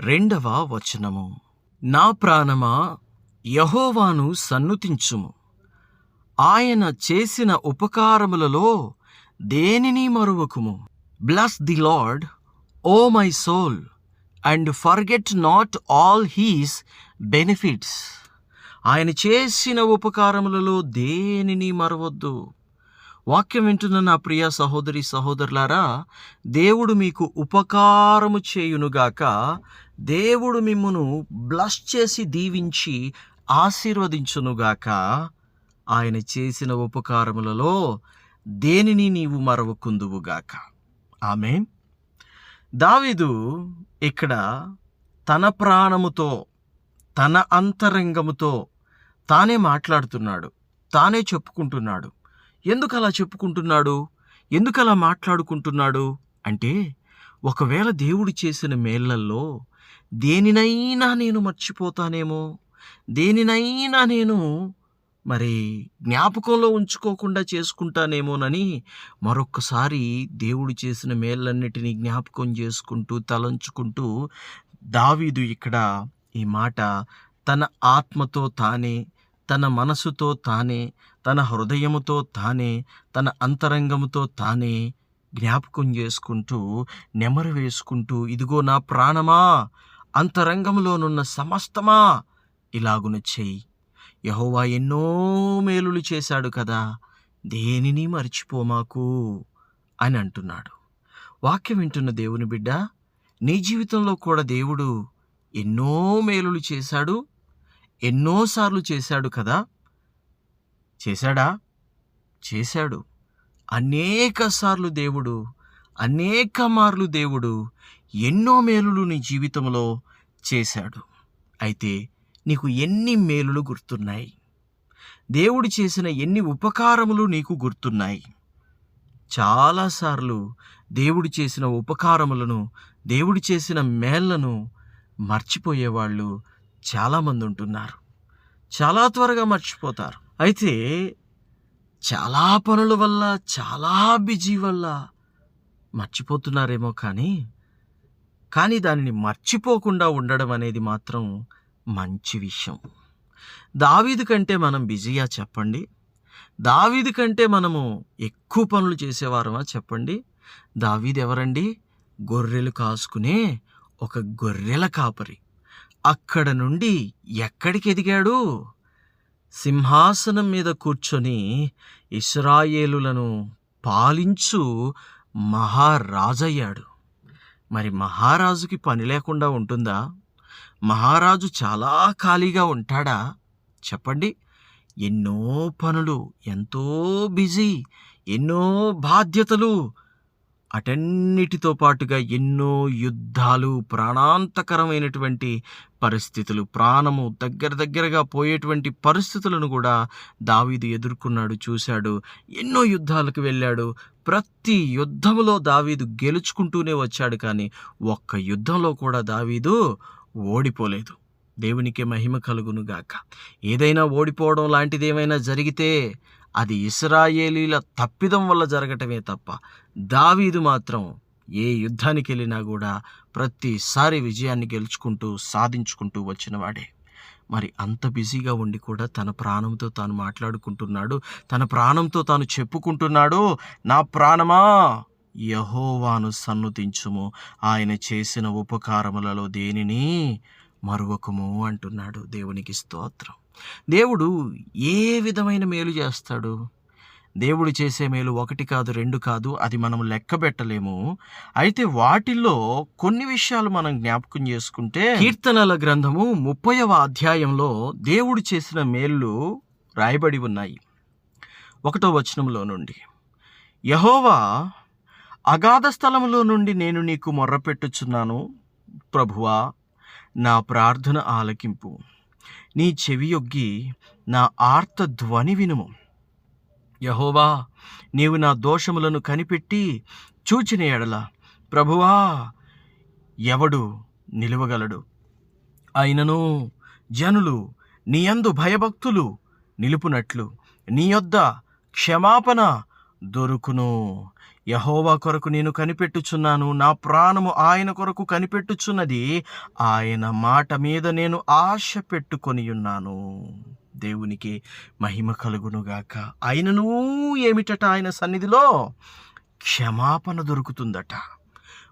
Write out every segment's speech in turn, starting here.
రెండవ వచనము. నా ప్రాణమా యహోవాను సన్నుతించుము. ఆయన చేసిన ఉపకారములలో దేనిని మరువకుము? Bless the Lord O my soul and forget not all his benefits ఆయన చేసిన ఉపకారములలో దేనిని మరవద్దు? వాక్యం వింటున్న నా ప్రియ సహోదరి సహోదరులారా దేవుడు మీకు ఉపకారము చేయునుగాక దేవుడు మిమ్మును బ్లస్ చేసి దీవించి ఆశీర్వదించునుగాక ఆయన చేసిన ఉపకారములలో దేనిని నీవు మరవకుందువుగాక. ఆమె దావీదు ఇక్కడ తన ప్రాణముతో తన అంతరంగముతో తానే మాట్లాడుతున్నాడు తానే చెప్పుకుంటున్నాడు. ఎందుకు అలా చెప్పుకుంటున్నాడు? ఎందుకు అలా మాట్లాడుకుంటున్నాడు? అంటే ఒకవేళ దేవుడు చేసిన మేళ్ళల్లో దేనినైనా నేను మర్చిపోతానేమో? దేనినైనా నేను మరి జ్ఞాపకంలో ఉంచుకోకుండా చేసుకుంటానేమోనని మరొక్కసారి దేవుడు చేసిన మేళ్ళన్నిటినీ జ్ఞాపకం చేసుకుంటూ తలంచుకుంటూ దావీదు ఇక్కడ ఈ మాట తన ఆత్మతో తానే తన మనసుతో తానే తన హృదయముతో తానే తన అంతరంగముతో తానే జ్ఞాపకం చేసుకుంటూ నెమరు వేసుకుంటూ ఇదిగో నా ప్రాణమా అంతరంగంలోనున్న సమస్తమా ఇలాగున చెయ్యి యహోవా ఎన్నో మేలులు చేశాడు కదా దేనిని మర్చిపోమాకు అని అంటున్నాడు. వాక్యం వింటున్న దేవుని బిడ్డ నీ జీవితంలో కూడా దేవుడు ఎన్నో మేలులు చేశాడు ఎన్నోసార్లు చేశాడు కదా చేశాడా? చేశాడు. అనేక సార్లు దేవుడు అనేక మార్లు దేవుడు ఎన్నో మేలులు నీ జీవితంలో చేశాడు. అయితే నీకు ఎన్ని మేలులు గుర్తున్నాయి? దేవుడు చేసిన ఎన్ని ఉపకారములు నీకు గుర్తున్నాయి? చాలాసార్లు దేవుడు చేసిన ఉపకారములను దేవుడు చేసిన మేళ్ళను మర్చిపోయేవాళ్ళు చాలామంది ఉంటున్నారు. చాలా త్వరగా మర్చిపోతారు. అయితే చాలా పనుల వల్ల చాలా బిజీ వల్ల మర్చిపోతున్నారేమో కానీ కానీ దానిని మర్చిపోకుండా ఉండడం అనేది మాత్రం మంచి విషయం. దావీదు కంటే మనం బిజీయా చెప్పండి? దావీదు కంటే మనము ఎక్కువ పనులు చేసేవారమా చెప్పండి? దావీది ఎవరండి? గొర్రెలు కాసుకునే ఒక గొర్రెల కాపరి. అక్కడ నుండి ఎక్కడికి ఎదిగాడు? సింహాసనం మీద కూర్చొని ఇస్రాయేలులను పాలించు మహారాజయ్యాడు. మరి మహారాజుకి పని లేకుండా ఉంటుందా? మహారాజు చాలా ఖాళీగా ఉంటాడా? చెప్పండి. ఎన్నో పనులు ఎంతో బిజీ ఎన్నో బాధ్యతలు అటన్నిటితో పాటుగా ఎన్నో యుద్ధాలు ప్రాణాంతకరమైనటువంటి పరిస్థితులు ప్రాణము దగ్గర దగ్గరగా పోయేటువంటి పరిస్థితులను కూడా దావీదు ఎదుర్కొన్నాడు చూశాడు. ఎన్నో యుద్ధాలకు వెళ్ళాడు. ప్రతి యుద్ధములో దావీదు గెలుచుకుంటూనే వచ్చాడు కానీ ఒక్క యుద్ధంలో కూడా దావీదు ఓడిపోలేదు. దేవునికి మహిమ కలుగును గాక ఏదైనా ఓడిపోవడం లాంటిది ఏమైనా జరిగితే అది ఇస్రాయేలీల తప్పిదం వల్ల జరగటమే తప్ప దావీదు మాత్రం ఏ యుద్ధానికి వెళ్ళినా కూడా ప్రతిసారి విజయాన్ని గెలుచుకుంటూ సాధించుకుంటూ వచ్చినవాడే మరి అంత బిజీగా ఉండి కూడా తన ప్రాణంతో తాను మాట్లాడుకుంటున్నాడు తన ప్రాణంతో తాను చెప్పుకుంటున్నాడు నా ప్రాణమా? యహోవాను సన్నుతించుము ఆయన చేసిన ఉపకారములలో దేనిని మరువకము అంటున్నాడు దేవునికి స్తోత్రం. దేవుడు ఏ విధమైన మేలు చేస్తాడు? దేవుడు చేసే మేలు ఒకటి కాదు రెండు కాదు అది మనం లెక్క పెట్టలేము. అయితే వాటిల్లో కొన్ని విషయాలు మనం జ్ఞాపకం చేసుకుంటే కీర్తనల గ్రంథము ముప్పైవ అధ్యాయంలో దేవుడు చేసిన మేళ్ళు రాయబడి ఉన్నాయి. ఒకటో వచనంలో నుండి యహోవా అగాధ స్థలంలో నుండి నేను నీకు మొర్రపెట్టుచున్నాను. ప్రభువా నా ప్రార్థన ఆలకింపు. నీ చెవియొగ్గి నా ఆర్త ధ్వని వినుము. యహోవా నీవు నా దోషములను కనిపెట్టి చూచిన ఎడల ప్రభువా ఎవడు నిలువగలడు? అయినను జనులు నీయందు భయభక్తులు నిలుపునట్లు నీ యొద్ద క్షమాపణ దొరుకును. యహోవా కొరకు నేను కనిపెట్టుచున్నాను. నా ప్రాణము ఆయన కొరకు కనిపెట్టుచున్నది. ఆయన మాట మీద నేను ఆశ పెట్టుకొని ఉన్నాను. దేవునికి మహిమ కలుగునుగాక ఆయనను ఏమిటట ఆయన సన్నిధిలో? క్షమాపణ దొరుకుతుందట.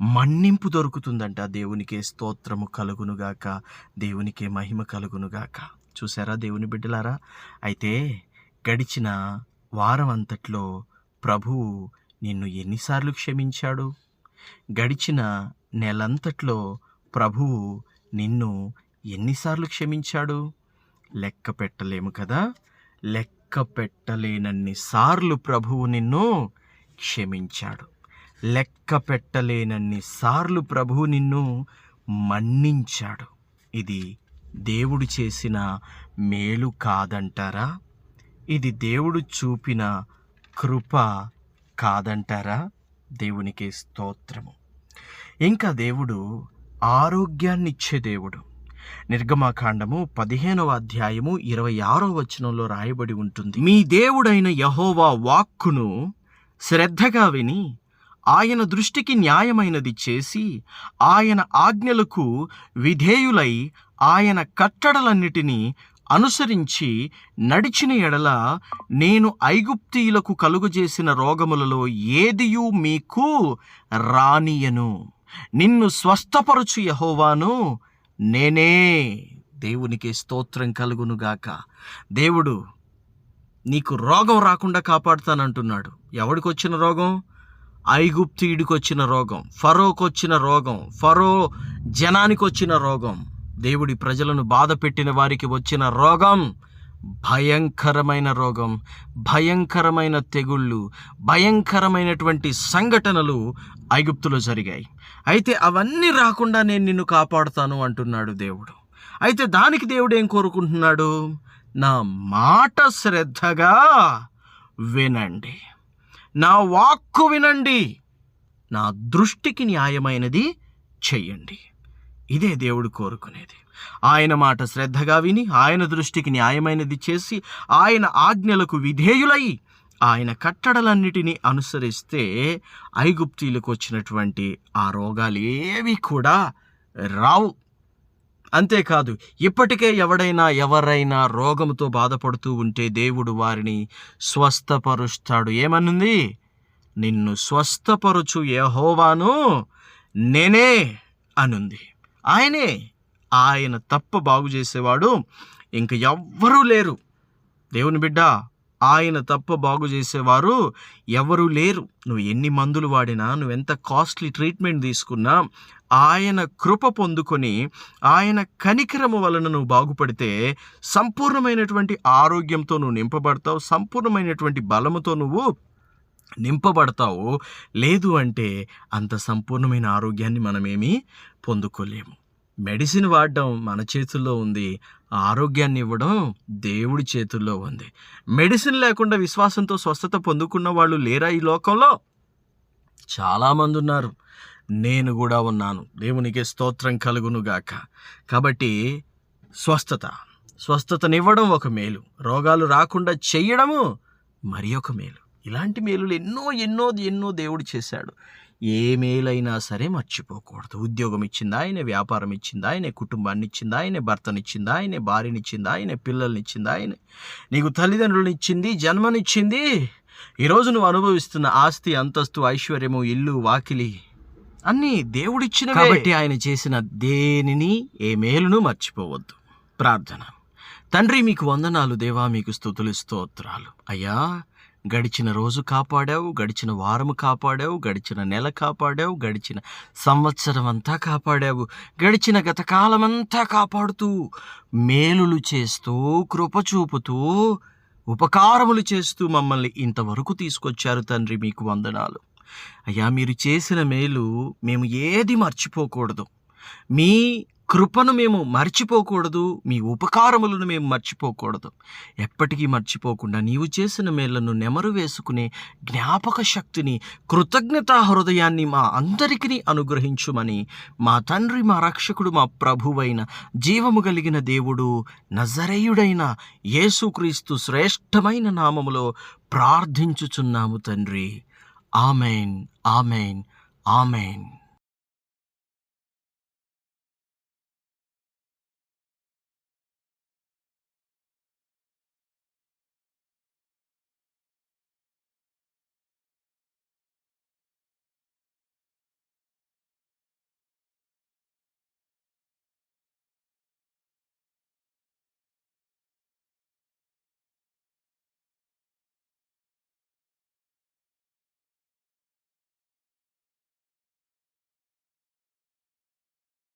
మన్నింపు దొరుకుతుందంట. దేవునికే స్తోత్రము కలుగునుగాక దేవునికే మహిమ కలుగునుగాక చూసారా దేవుని బిడ్డలారా? అయితే గడిచిన వారం అంతట్లో ప్రభువు నిన్ను ఎన్నిసార్లు క్షమించాడు? గడిచిన నెలంతట్లో ప్రభువు నిన్ను ఎన్నిసార్లు క్షమించాడు? లెక్క పెట్టలేము కదా? లెక్క పెట్టలేనన్ని సార్లు ప్రభువు నిన్ను క్షమించాడు. లెక్క పెట్టలేనన్ని సార్లు ప్రభువు నిన్ను మన్నించాడు. ఇది దేవుడు చేసిన మేలు కాదంటారా? ఇది దేవుడు చూపిన కృప కాదంటారా? దేవునికి స్తోత్రము. ఇంకా దేవుడు ఆరోగ్యాన్నిచ్చే దేవుడు. నిర్గమాకాండము పదిహేనవ అధ్యాయము ఇరవై ఆరో వచనంలో రాయబడి ఉంటుంది. మీ దేవుడైన యహోవా వాక్కును శ్రద్ధగా విని ఆయన దృష్టికి న్యాయమైనది చేసి ఆయన ఆజ్ఞలకు విధేయులై ఆయన కట్టడలన్నిటినీ అనుసరించి నడిచిన ఎడల నేను ఐగుప్తీయులకు కలుగజేసిన రోగములలో ఏదియు మీకు రానియను. నిన్ను స్వస్థపరచు యహోవాను నేనే. దేవునికి స్తోత్రం కలుగునుగాక దేవుడు నీకు రోగం రాకుండా కాపాడుతానంటున్నాడు. ఎవడికి వచ్చిన రోగం? ఐగుప్తీయుడికి వచ్చిన రోగం ఫరోకొచ్చిన రోగం ఫరో జనానికి వచ్చిన రోగం. దేవుడి ప్రజలను బాధ పెట్టిన వారికి వచ్చిన రోగం భయంకరమైన రోగం భయంకరమైన తెగుళ్ళు భయంకరమైనటువంటి సంఘటనలు ఐగుప్తులో జరిగాయి. అయితే అవన్నీ రాకుండా నేను నిన్ను కాపాడుతాను అంటున్నాడు దేవుడు. అయితే దానికి దేవుడు ఏం కోరుకుంటున్నాడు? నా మాట శ్రద్ధగా వినండి. నా వాక్కు వినండి. నా దృష్టికి న్యాయమైనది చెయ్యండి ఇదే దేవుడు కోరుకునేది. ఆయన మాట శ్రద్ధగా విని ఆయన దృష్టికి న్యాయమైనది చేసి ఆయన ఆజ్ఞలకు విధేయులై ఆయన కట్టడలన్నిటినీ అనుసరిస్తే ఐగుప్తీలకు వచ్చినటువంటి ఆ రోగాలు ఏవి కూడా రావు. అంతేకాదు ఇప్పటికే ఎవడైనా ఎవరైనా రోగముతో బాధపడుతూ ఉంటే దేవుడు వారిని స్వస్థపరుస్తాడు. ఏమనుంది? నిన్ను స్వస్థపరుచు యెహోవాను నేనే అనుంది. ఆయనే ఆయన తప్ప బాగు చేసేవాడు ఇంక ఎవ్వరూ లేరు. దేవుని బిడ్డ ఆయన తప్ప బాగు చేసేవారు ఎవరూ లేరు. నువ్వు ఎన్ని మందులు వాడినా నువ్వెంత కాస్ట్లీ ట్రీట్మెంట్ తీసుకున్నా ఆయన కృప పొందుకొని ఆయన కనికరము వలన నువ్వు బాగుపడితే సంపూర్ణమైనటువంటి ఆరోగ్యంతో నువ్వు నింపబడతావు సంపూర్ణమైనటువంటి బలముతో నువ్వు నింపబడతావు. లేదు అంటే అంత సంపూర్ణమైన ఆరోగ్యాన్ని మనమేమీ పొందుకోలేము. మెడిసిన్ వాడడం మన చేతుల్లో ఉంది ఆరోగ్యాన్ని ఇవ్వడం దేవుడి చేతుల్లో ఉంది. మెడిసిన్ లేకుండా విశ్వాసంతో స్వస్థత పొందుకున్న వాళ్ళు లేరా ఈ లోకంలో? చాలామంది ఉన్నారు. నేను కూడా ఉన్నాను. దేవునికి స్తోత్రం కలుగునుగాక. కాబట్టి స్వస్థత స్వస్థతనివ్వడం ఒక మేలు. రోగాలు రాకుండా చేయడము మరి ఒక మేలు. ఇలాంటి మేలులు ఎన్నో ఎన్నో ఎన్నో దేవుడు చేశాడు. ఏ మేలైనా సరే మర్చిపోకూడదు. ఉద్యోగం ఇచ్చిందా ఆయన వ్యాపారం ఇచ్చిందా ఆయన కుటుంబాన్ని ఇచ్చిందా ఆయన భర్తనిచ్చిందా ఆయనే భార్యనిచ్చిందా ఆయన పిల్లల్నిచ్చిందా ఆయనే. నీకు తల్లిదండ్రులను ఇచ్చింది జన్మనిచ్చింది ఈరోజు నువ్వు అనుభవిస్తున్న ఆస్తి అంతస్తు ఐశ్వర్యము ఇల్లు వాకిలి అన్నీ దేవుడిచ్చిన కాబట్టి ఆయన చేసిన దేనిని ఏ మేలును మర్చిపోవద్దు. ప్రార్థన. తండ్రి మీకు వందనాలు దేవా మీకు స్థుతులు స్తోత్రాలు. అయ్యా గడిచిన రోజు కాపాడావు గడిచిన వారము కాపాడావు గడిచిన నెల కాపాడావు గడిచిన సంవత్సరం అంతా కాపాడావు గడిచిన గత కాలమంతా కాపాడుతూ మేలులు చేస్తూ కృప చూపుతూ ఉపకారములు చేస్తూ మమ్మల్ని ఇంతవరకు తీసుకొచ్చారు తండ్రి మీకు వందనాలు. అయ్యా మీరు చేసిన మేలు మేము ఏది మర్చిపోకూడదు. మీ కృపను మేము మర్చిపోకూడదు మీ ఉపకారములను మేము మర్చిపోకూడదు. ఎప్పటికీ మర్చిపోకుండా నీవు చేసిన మేళ్ళను నెమరు వేసుకునే జ్ఞాపక శక్తిని కృతజ్ఞతా హృదయాన్ని మా అందరికీ అనుగ్రహించుమని మా తండ్రి మా రక్షకుడు మా ప్రభువైన జీవము కలిగిన దేవుడు నజరేయుడైన యేసుక్రీస్తు శ్రేష్టమైన నామములో ప్రార్థించుచున్నాము తండ్రి. Amen amen amen.